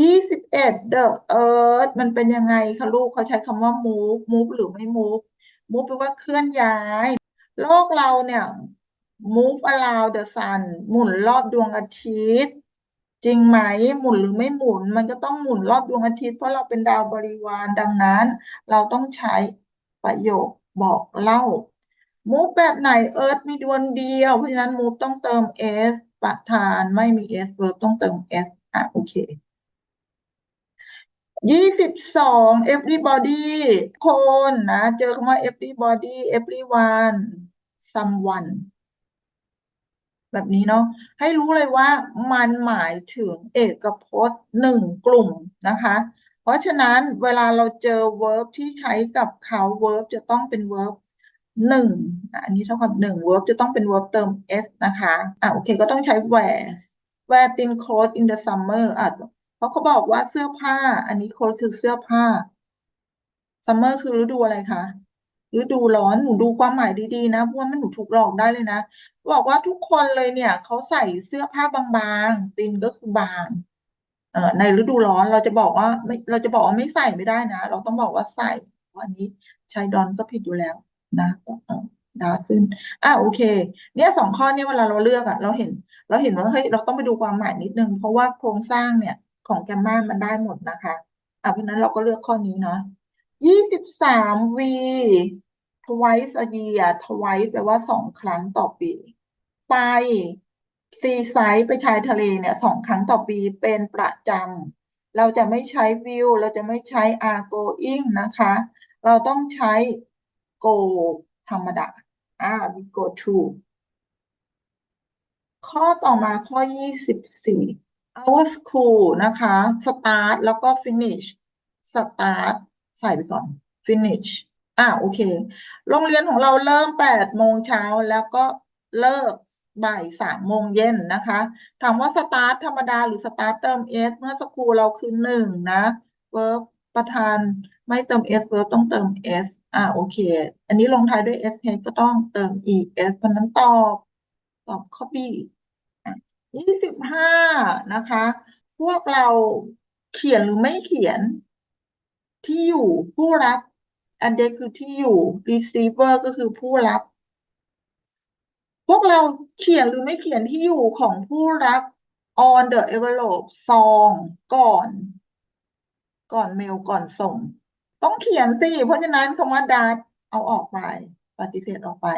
ยี่สิบเอ็ด the earth มันเป็นยังไงคะลูกเขาใช้คำว่า move move หรือไม่ move move แปลว่าเคลื่อนย้าย โลกเราเนี่ย move around the sun หมุนรอบดวงอาทิตย์ จริงไหมหมุนหรือไม่หมุน มันก็ต้องหมุนรอบดวงอาทิตย์เพราะเราเป็นดาวบริวารดังนั้น เราต้องใช้ประโยคบอกเล่า move แบบไหน earth มีดวงเดียว เพราะฉะนั้น move ต้องเติม s ประธานไม่มี s verb ต้องเติม s อะโอเค ยี่สิบสอง everybody คนนะ เจอคำว่า everybody everyone someone แบบนี้เนาะให้รู้เลยว่ามันหมายถึงเอกพจน์หนึ่งกลุ่มนะคะ เพราะฉะนั้นเวลาเราเจอ verb ที่ใช้กับเขา verb จะต้องเป็น verb หนึ่งอันนี้เท่ากับหนึ่ง verb จะต้องเป็น verb เติม s นะคะ อะโอเคก็ต้องใช้ wear wear thin clothes in the summer อะ เพราะเขาบอกว่าเสื้อผ้า อันนี้ clothes คือเสื้อผ้า summer คือฤดูอะไรคะฤดูร้อนหนูดูความหมายดีๆนะเพราะว่ามันหนูถูกหลอกได้เลยนะบอกว่าทุกคนเลยเนี่ยเขาใส่เสื้อผ้าบางๆตินก็คือบางเอ่อในฤดูร้อนเราจะบอกว่าไม่เราจะบอกว่าไม่ใส่ไม่ได้นะ เราต้องบอกว่าใส่เพราะอันนี้ใช้ดอนก็ผิดอยู่แล้วนะก็เออดาซึนอะโอเค เนี่ยสองข้อเนี่ยเวลาเราเลือกอะเราเห็น เราเห็นว่าเฮ้ยเราต้องไปดูความหมายนิดนึง เพราะว่าโครงสร้างเนี่ย ของแกมมามันได้หมดนะคะอะเพราะนั้นเราก็เลือกข้อนี้เนาะยี่สิบสาม V twice a year twice แปลว่าสองครั้งต่อปี ไปซีไซด์ไปชายทะเลเนี่ยสองครั้งต่อปีเป็นประจำเราจะไม่ใช้วิวเราจะไม่ใช้ are going นะคะ เราต้องใช้ go ธรรมดาอ่า we go to ข้อต่อมาข้อ 24 our school นะคะ start แล้วก็ finish start ใส่ไปก่อน finish อ่าโอเค โรงเรียนของเราเริ่มแปดโมงเช้าแล้วก็เลิกบ่ายสามโมงเย็นนะคะ ถามว่าสตาร์ทธรรมดาหรือสตาร์ทเติม s เมื่อสักครู่เราคือหนึ่งนะเวิร์บประธานไม่เติม s เวิร์บต้องเติม s อ่าโอเค อันนี้ลงท้ายด้วย s ก็ต้องเติม es เพราะนั้นตอบ ตอบ copy ยี่สิบห้านะคะ พวกเราเขียนหรือไม่เขียน ที่อยู่ผู้รับ address คือที่อยู่ receiver ก็คือผู้รับ พวกเราเขียนหรือไม่เขียนที่อยู่ของผู้รับ on the envelope ซองก่อน ก่อนเมลก่อนส่ง ต้องเขียนสิ เพราะฉะนั้นคำว่า that เอาออกไป ปฏิเสธออกไป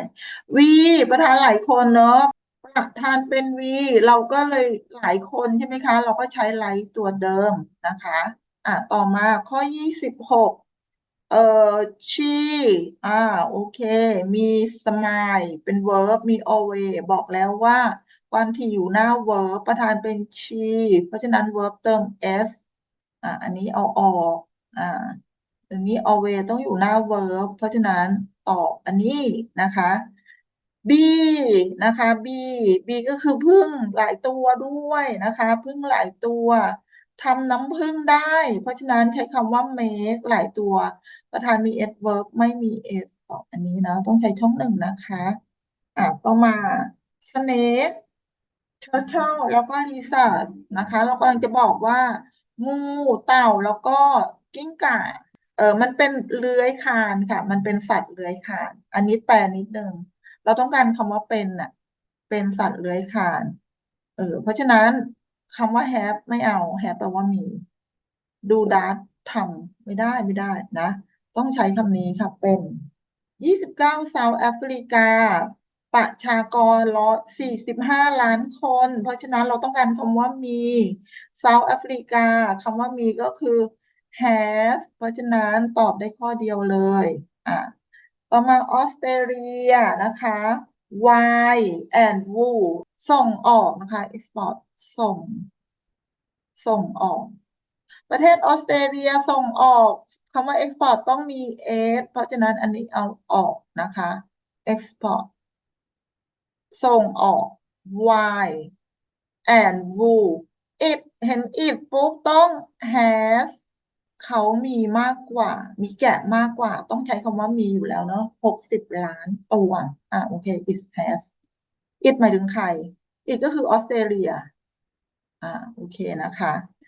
we ประธานหลายคนเนาะ ประธานเป็น we เราก็เลยหลายคนใช่ไหมคะ เราก็ใช้ like ตัวเดิมนะคะ อะต่อมาข้อ26เอ่อ she อ่าโอเค มี smile เป็น verb มี always บอกแล้วว่าความที่อยู่หน้า verb ประธานเป็น she เพราะฉะนั้น verb เติม s อ่าอันนี้เอาออกอ่าอันนี้ always ต้องอยู่หน้า verb เพราะฉะนั้นตอบอันนี้นะคะ B นะคะ B B ก็คือพึ่งหลายตัวด้วยนะคะพึ่งหลายตัวทำน้ำผึ้งได้ เพราะฉะนั้นใช้คำว่า make หลายตัว ประธานมี s verb ไม่มี s ต่ออันนี้นะ ต้องใช้ช่องหนึ่งนะคะ อะต่อมา snake turtle แล้วก็ lizard นะคะ เรากำลังจะบอกว่า งูเต่าแล้วก็กิ้งก่าเออมันเป็นเลื้อยคานค่ะ มันเป็นสัตว์เลื้อยคาน อันนี้แปลนิดนึง เราต้องการคำว่าเป็นน่ะเป็นสัตว์เลื้อยคลาน เออ เพราะฉะนั้นคำว่า have ไม่เอา have แปลว่ามี do that ทำไม่ได้ไม่ได้นะ ต้องใช้คำนี้ค่ะเป็น29 South Africa ประชากรร้อยสี่สิบห้าล้านคน เพราะฉะนั้นเราต้องการคำว่ามี South Africa คำว่ามีก็คือ has เพราะฉะนั้นตอบได้ข้อเดียวเลย อะ ต่อมาออสเตรเลียนะคะ Y and wool ส่งออกนะคะ export ส่ง ส่งออก ประเทศออสเตรเลียส่งออกคำว่า export ต้องมี s เพราะฉะนั้นอันนี้เอาออกนะคะ export ส่งออก y and wool it เห็น it ปุ๊บต้อง has เขามีมากกว่า มีแกะมากกว่า ต้องใช้คำว่ามีอยู่แล้วเนาะหกสิบล้านตัว อะโอเค it has it หมายถึงใคร it ก็คือออสเตรเลีย อ่าโอเคนะคะ